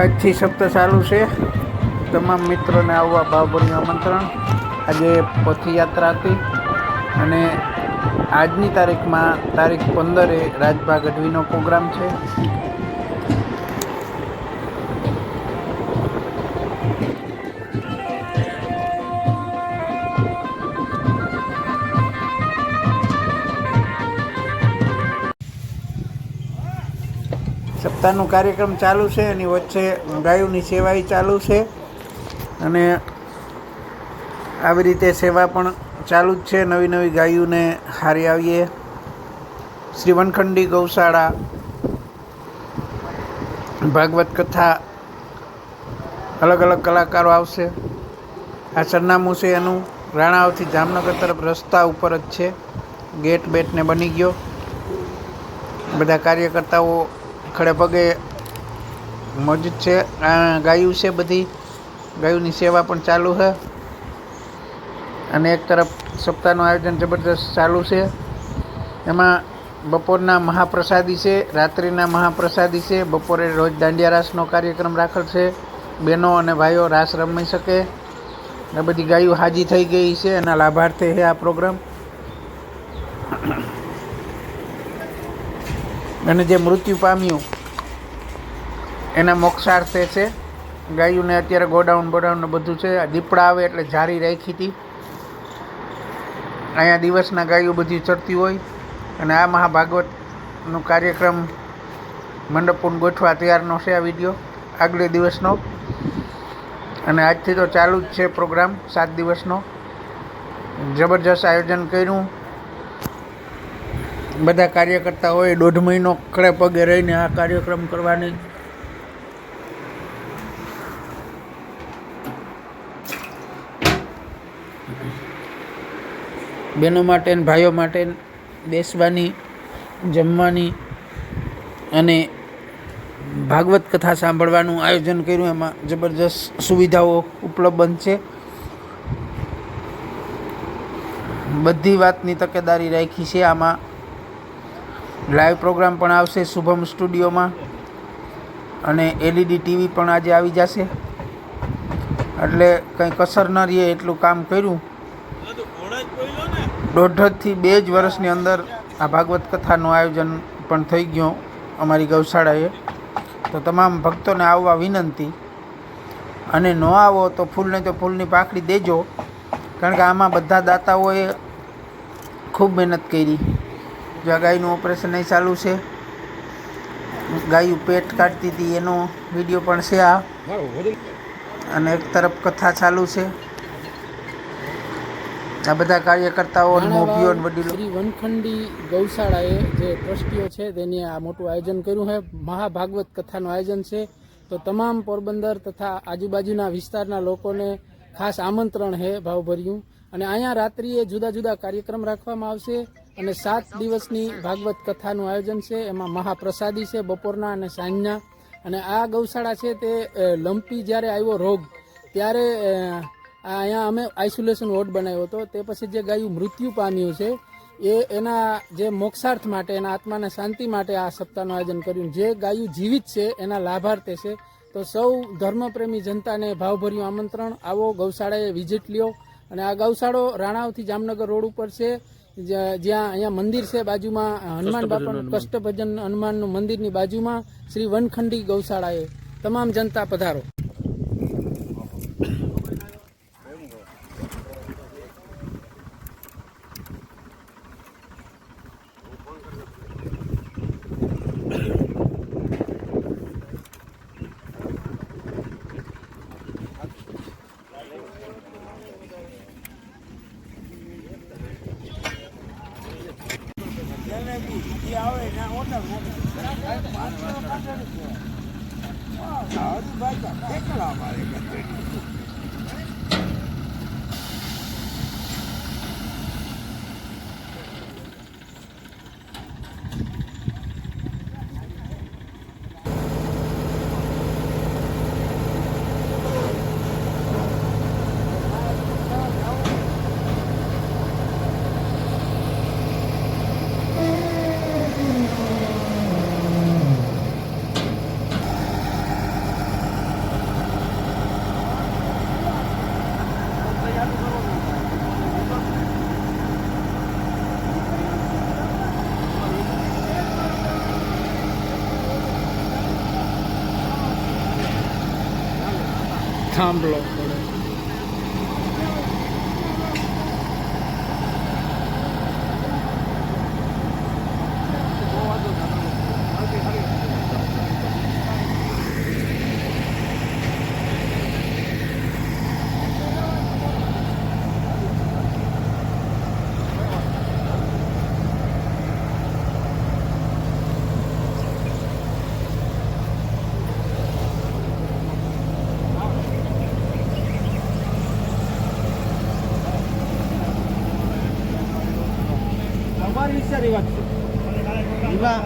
આજથી સપ્તાહ ચાલુ છે. તમામ મિત્રોને આવવા ભાવભર્યું આમંત્રણ. આજે પથયાત્રા હતી અને આજની તારીખમાં તારીખ પંદરે રાજભા ગઢવીનો પ્રોગ્રામ છે. સપ્તાહનો કાર્યક્રમ ચાલુ છે, એની વચ્ચે ગાયોની સેવાય ચાલુ છે અને આવી રીતે સેવા પણ ચાલુ જ છે. નવી નવી ગાયોને હારી આવીએ. શ્રી વનખંડી ગૌશાળા, ભાગવત કથા, અલગ અલગ કલાકારો આવશે. આ સરનામું છે એનું. રાણાવથી જામનગર તરફ રસ્તા ઉપર જ છે. ગેટ બેટને બની ગયો. બધા કાર્યકર્તાઓ ખડે પગે મોજૂદ છે ગાયું છે બધી. ગાયોની સેવા પણ ચાલુ છે. અને એક તરફ સપ્તાહનું આયોજન જબરદસ્ત ચાલુ છે. એમાં બપોરના મહાપ્રસાદી છે, રાત્રિના મહાપ્રસાદી છે, બપોરે રોજ દાંડિયા રાસનો કાર્યક્રમ રાખેલ છે. બહેનો અને ભાઈઓ રાસ રમી શકે. આ બધી ગાયો હાજી થઈ ગઈ છે, એના લાભાર્થે છે આ પ્રોગ્રામ. અને જે મૃત્યુ પામ્યું, એના મોક્ષાર્થે છે. ગાયુંને અત્યારે ગોડાઉન બોડાઉન બધું છે. દીપડા આવે એટલે જારી રાખી હતી. અહીંયા દિવસના ગાયો બધી ચરતી હોય. અને આ મહાભાગવતનો કાર્યક્રમ મંડપુન ગોઠવા તૈયારનો છે આ વીડિયો, આગલે દિવસનો. અને આજથી તો ચાલુ જ છે પ્રોગ્રામ, સાત દિવસનો. જબરજસ્ત આયોજન કર્યું. બધા કાર્યકર્તાઓએ દોઢ મહિનો ખડે પગે રહીને આ કાર્યક્રમ કરવાની. બહેનો માટે ભાઈઓ માટે બેસવાની, જમવાની અને ભાગવત કથા સાંભળવાનું આયોજન કર્યું. એમાં જબરજસ્ત સુવિધાઓ ઉપલબ્ધ છે. બધી વાતની તકેદારી રાખી છે. આમાં લાઈવ પ્રોગ્રામ પણ આવશે શુભમ સ્ટુડિયોમાં. અને એલઈડી ટીવી પણ આજે આવી જશે. એટલે કંઈ કસર ન રહે એટલું કામ કર્યું. દોઢથી બે જ વર્ષની અંદર આ ભાગવત કથાનું આયોજન પણ થઈ ગયું અમારી ગૌશાળાએ. તો તમામ ભક્તોને આવવા વિનંતી. અને ન આવો તો ફૂલને તો ફૂલની પાકડી દેજો. કારણ કે આમાં બધા દાતાઓએ ખૂબ મહેનત કરી. જો ગાયનું ઓપરેશન અહીં ચાલુ છે. ગાયું પેટ કાઢતી હતી એનો વીડિયો પણ છે આ. અને એક તરફ કથા ચાલુ છે. આ બધા કાર્યકર્તાઓ મોભીઓ વડીલો શ્રી વનખંડી ગૌશાળાએ જે ટ્રસ્ટીઓ છે તેને આ મોટું આયોજન કર્યું છે. મહાભાગવત કથાનું આયોજન છે. તો તમામ પોરબંદર તથા આજુબાજુના વિસ્તારના લોકોને ખાસ આમંત્રણ છે ભાવભર્યું. અને અહીંયા રાત્રિએ જુદા જુદા કાર્યક્રમ રાખવામાં આવશે. અને સાત દિવસની ભાગવત કથાનું આયોજન છે, એમાં મહાપ્રસાદી છે બપોરના અને સાંજના. અને આ ગૌશાળા છે તે લંપી જ્યારે આવ્યો રોગ, ત્યારે અહીંયા અમે આઇસોલેશન વોર્ડ બનાવ્યો હતો. તે પછી જે ગાયું મૃત્યુ પામ્યું છે, એ એના જે મોક્ષાર્થ માટે, એના આત્માને શાંતિ માટે આ સપ્તાહનું આયોજન કર્યું. જે ગાયું જીવિત છે, એના લાભાર્થે છે. તો સૌ ધર્મપ્રેમી જનતાને ભાવભર્યું આમંત્રણ. આવો ગૌશાળાએ વિઝિટ લ્યો. અને આ ગૌશાળો રાણાવથી જામનગર રોડ ઉપર છે. જ્યાં અહીંયા મંદિર છે બાજુમાં હનુમાન બાપાનું કષ્ટભજન હનુમાનનું મંદિરની બાજુમાં શ્રી વનખંડી ગૌશાળાએ તમામ જનતા પધારો. થાંભલો પડે અમારી વિચારી વાત છે એમાં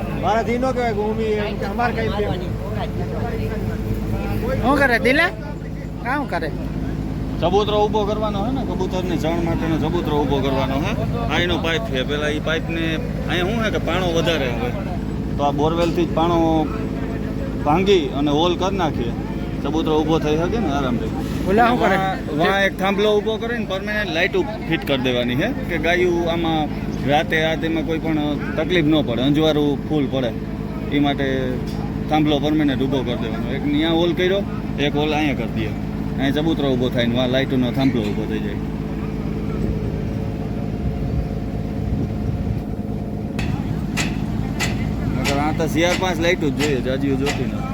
મારાથી ન કહેવાય બી એમ કે અમારે કઈ શું કરે દિલા? કામ કરે? ચબૂતરો ઊભો કરવાનો હે ને કબૂતરની જણ માટેનો ચબૂતરો ઊભો કરવાનો હે. આ એનો પાઇપ છે. પેલા એ પાઇપને અહીંયા શું હે કે પાણો વધારે હવે. તો આ બોરવેલથી જ પાણો ભાંગી અને હોલ કરી નાખીએ. ચબૂતરો ઊભો થઈ શકે ને આરામથી. ઓલા શું કરે? વાં એક થાંભલો ઊભો કરીને પરમેનન્ટ લાઇટ ફિટ કરી દેવાની હે કે ગાયું આમાં રાતે રાતેમાં કોઈ પણ તકલીફ ન પડે. અંજવાળું ફૂલ પડે. એ માટે થાંભલો પરમેનન્ટ ઊભો કરી દેવાનો. એક ત્યાં હોલ કર્યો, એક હોલ અહીંયા કરી દઈએ. અહીંયા ચબૂતરો ઊભો થાય ને આ લાઇટનો થાંભલો ઊભો થઈ જાય. આ તો સીઆર પાંચ લાઇટો જ જોઈએ, જાજીઓ જોતી નથી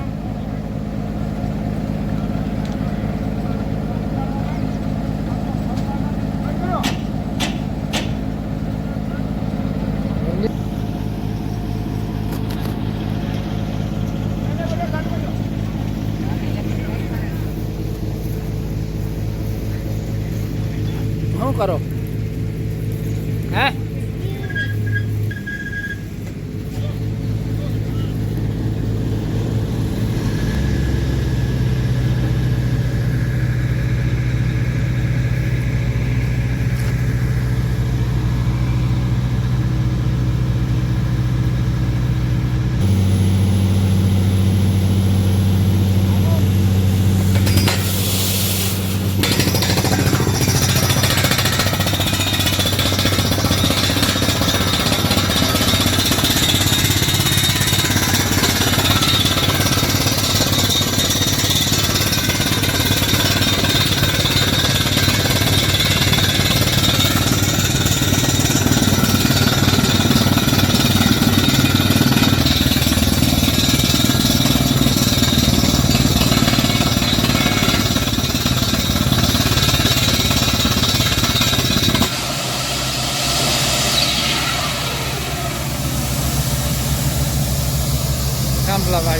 શું કરો હે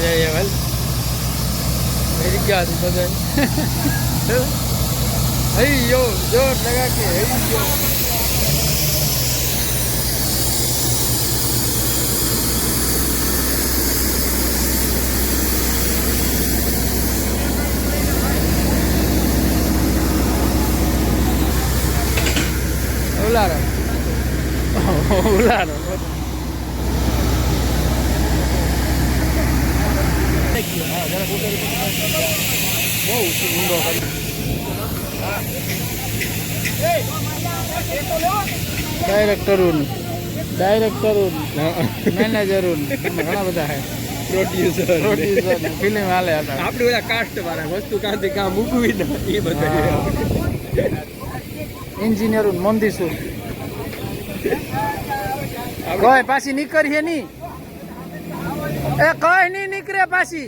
થાંભલામાં જઈએ વેલ મેરી ગયા બધા હઈ યો જોર લગા કે હઈ ડાયરેક્ટર ઉન ડાયરેક્ટર ઉન મેનેજર ઉન ઘણા બધા હે પ્રોડ્યુસર પ્રોડ્યુસર ફિલ્મ હાલે હતા આપણે બધા કાસ્ટ વાળા વસ્તુ કાંથી કામ મૂકવી ને એ બધા એન્જિનિયરું મોંધીસુર કોઈ પાછી નીકળીએ નહીં એ કઈ નહીં નીકળે પાછી.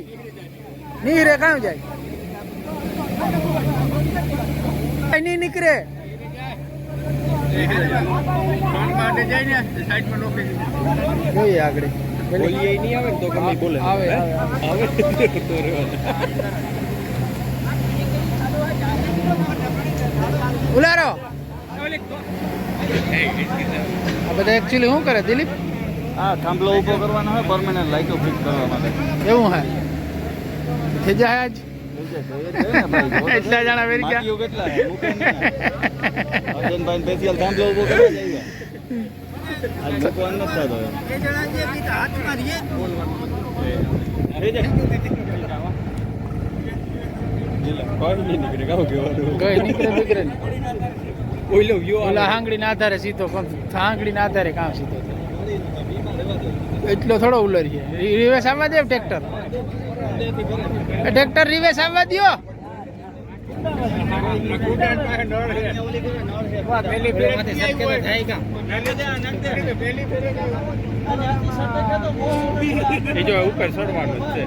નીકળે કામ જાય કઈ નહીં નીકળે માટે જાય ને સાઈડમાં નોકરી જોઈએ આગળ બોલીએ નહીં આવે ને તો ગમે ઈ બોલે આવે, હે? આવે, આવે તો રહેવા ઉલારો આ બધા એકચ્યુઅલી શું કરે દિલીપ આ થાંભલો ઊભો કરવાનો હોય પરમેનન્ટ લાઇટો ફિટ કરવા માટે એવું હે થઈ જાય આજ એટલા જણા વેરી ગયા. કેટલા? અર્જનભાઈ સ્પેશિયલ થાંભલો આજ થતો એમ. થઈ જાય. એટલો થોડો ઉલરીએ. રિવેસ આવવા દે ટ્રેક્ટર. ટ્રેક્ટર રિવેસ આવવા દ્યો. ઉપર ચડવાનું છે.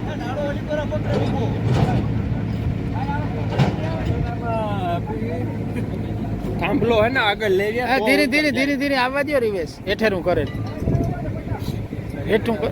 થાંભલો હે ને આગળ લઈ હા ધીરે ધીરે ધીરે ધીરે આવવા દો રિવેશ હેઠેરું કરે હેઠું કર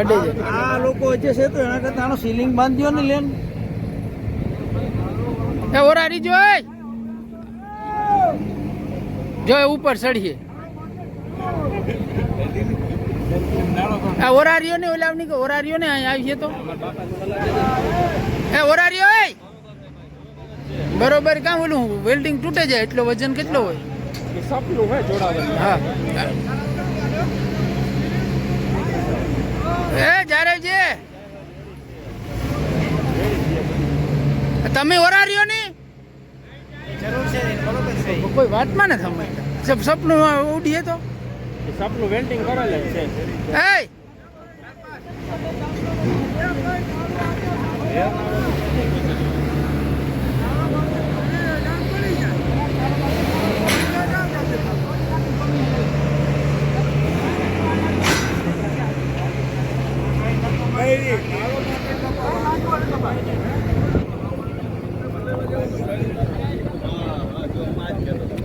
અડે જાય આ લોકો જે છે તો એના કરતા આનો સીલિંગ બાંધ્યો ને લેન એ ઓરારી જોય. જોય ઉપર ચડીએ. આ ઓરારીઓ ને ઓલાવની કે ઓરારીઓ ને અહીં આવીએ તો. એ ઓરારીઓ એ બરોબર કામ ઓલું વેલ્ડિંગ તૂટે જાય એટલો વજન કેટલો હોય? હે જોડાવાનું હા એ છે તમે ઓરારીઓ ની કોઈ વાતમાં ને સમજતા સબ સપનું ઉડીએ તો. સપનું વેન્ટિંગ કરેલ છે. એ?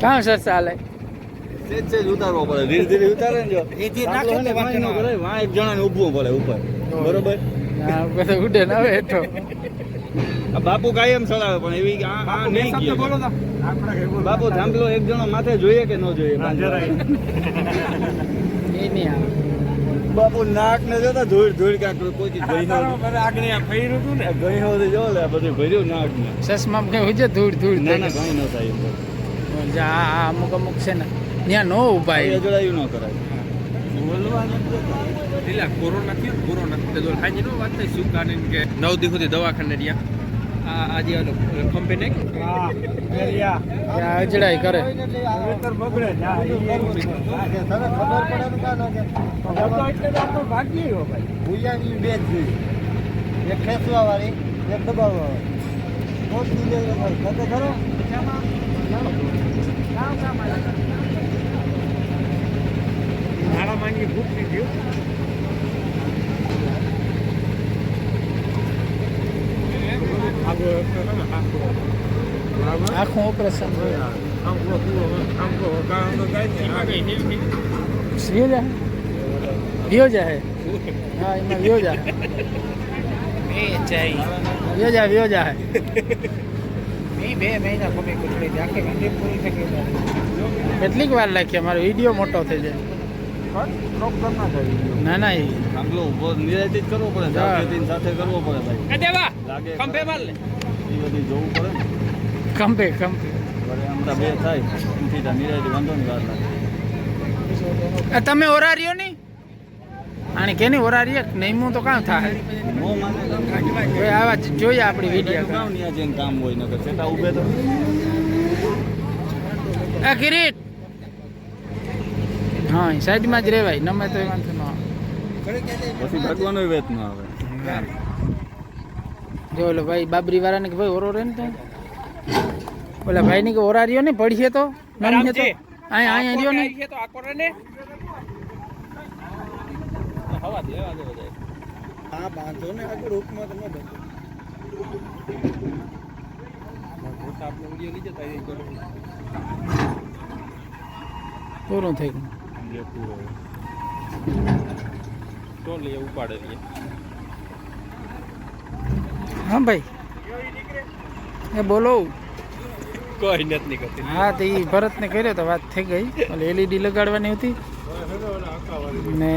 કાં સર ચાલે ઉતારવો પડે. ધીરે ધીરે ઉતારે ને જો. વાંય એક જણાને ઊભવું પડે ઉપર. બરોબર? ઉડે ના આવે હેઠો. બાપુ કાયમ ચલાવે પણ એવી આ આ નહીં ગયો. બાપુ થાંભલો એક જણો માથે જોઈએ કે ન જોઈએ? એ નહીં આવે. બાપુ નાક ને જોતા ધૂળ ધૂળ કાંક કોઈ ગઈ નો આગળ ફર્યું હતું જો લે બધું ભર્યું નાક ને ચશ્મા કે હોય છે ધૂળ ધૂળ ના ના કાંઈ ન થાય. જા, આ અમુક અમુક છે ને. ત્યાં નો ઊભા એ જોડાયું ન કરાય. પેલા કોરોના થયો ને, કોરોના તો જો હાજી નો વાત થઈ સુકાને ને કે નવ સુધી દવાખાને રહ્યા. આ આજે ખંભે ત્યાં અજડાઈ કરે. એક ખેંચવા વાળી એક દબાવવા વાળી ખરો. નાળા માંગી ફૂટી ગયું આખું ઓપરેશન વિયો જા વિયો જા હે હા એમાં વિયો જા વિયો જા વિયો જા હે બે મહિના ખોટી કુટડી આખી વીડિયો પૂરી થઈ ગઈ કેટલીક વાર લાગી અમારો વીડિયો મોટો થઈ જાય. ના ના એ થાંભલો ઊભો નિરાયતી જ કરવો પડે હા. સાથે કરવો પડે ભાઈ. દેવા લાગે કંપે માર લે. એ બધી જોવું પડે ને. કંપે કંપે વળી આમ બે થાય. એમથી તા નિરાયતી વાંધો નહીં વાત લાગે. આ તમે ઓરારીઓ ની આને કેની ઓરારીએ નહીં? તો કામ થાય? મો માને તો આવા જોઈએ આપણી વિડિયો કામ ન્યા જઈને કામ હોય નકર સેટા ઊભે તો. આ કિરીટ હા સાઈડમાં જ રહેવાય નમે તો વાંધો ન આવે. પછી ભગવાનો વેત ન આવે. જો ઓલો ભાઈ બાબરી વાળાને કે ભાઈ ઓરો રે ને ત્યાં ઓલા ભાઈ ને કે ઓરારીઓ ને પડશે તો. નમીએ તો? અહીંયા અહીંયા રહ્યો ને. તો આકોર કોરે ને હવા દે દે બધા હા બાંધો ને આ રૂપમાં તમે આપણે વીડિયો લીધો તો એ કરો પૂરું થઈ ગયું. તો ઉપાડે હા ભાઈ. એ બોલો. કોઈ નથી નીકળતી. હા તો એ ભરતને કર્યો તો વાત થઈ ગઈ. ઓલી એલઈડી લગાડવાની હતી. ને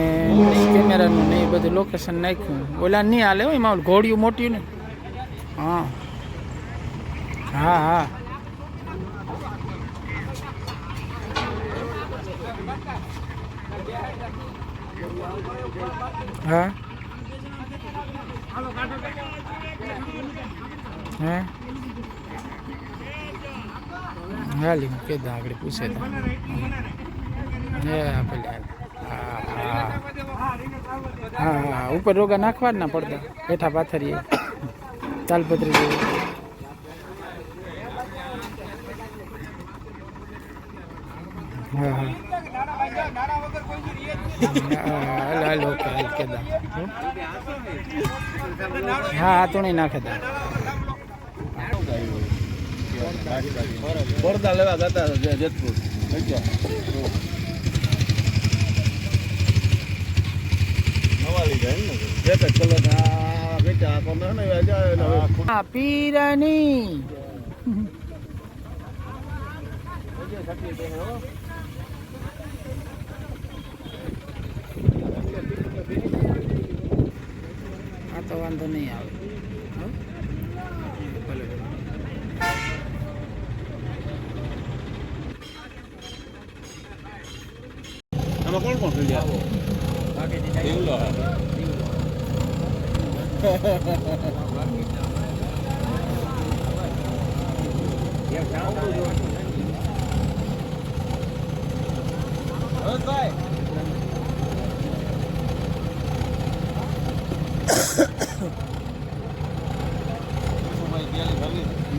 કેમેરાનું ને એ બધું લોકેશન નાખ્યું. ઓલા નહીં હાલે એમાં ઘોડિયું મોટ્યું ને. હા. હા હા. હા? હા? હાલી હું કે આગળ પૂછે તો. હે પેલે હા હા ઉપર રોગા નાખવા જ ના પડતા બેઠા પાથરીએ. તાલપત્રી જેવું. હા હા, હાલ હાલ ઓકે હાલ કે દા હા તો નહીં નાખે દા પડદા લેવા જતા જેતપુર નવા લીધા એમ ને એક જ કલર આ વેચા આ કોને ને જાય ને હવે હા પીરાની આ તો વાંધો નહીં આવે. હો? ભલે આમાં કોણ કોણ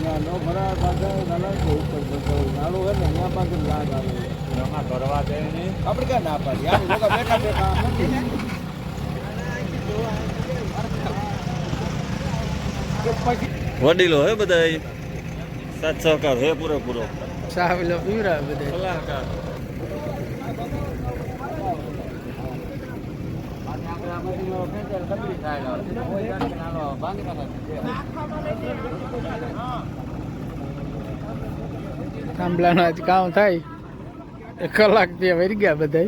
ફીલ્ડ નો નાના ઉપર નાનું હોય ને ત્યાં પાછળ લાગ આવે એમાં કરવા દે આપણે ક્યાં ના પાડી આ લોકો બેઠા બેઠા વડીલો હે બધા સાત સહકાર હે પૂરેપૂરો. સાહેબ પીવરા બધા કલાકાર થાંભલાનું આજ કામ થાય. એ કલાક ત્યાં વરી ગયા બધા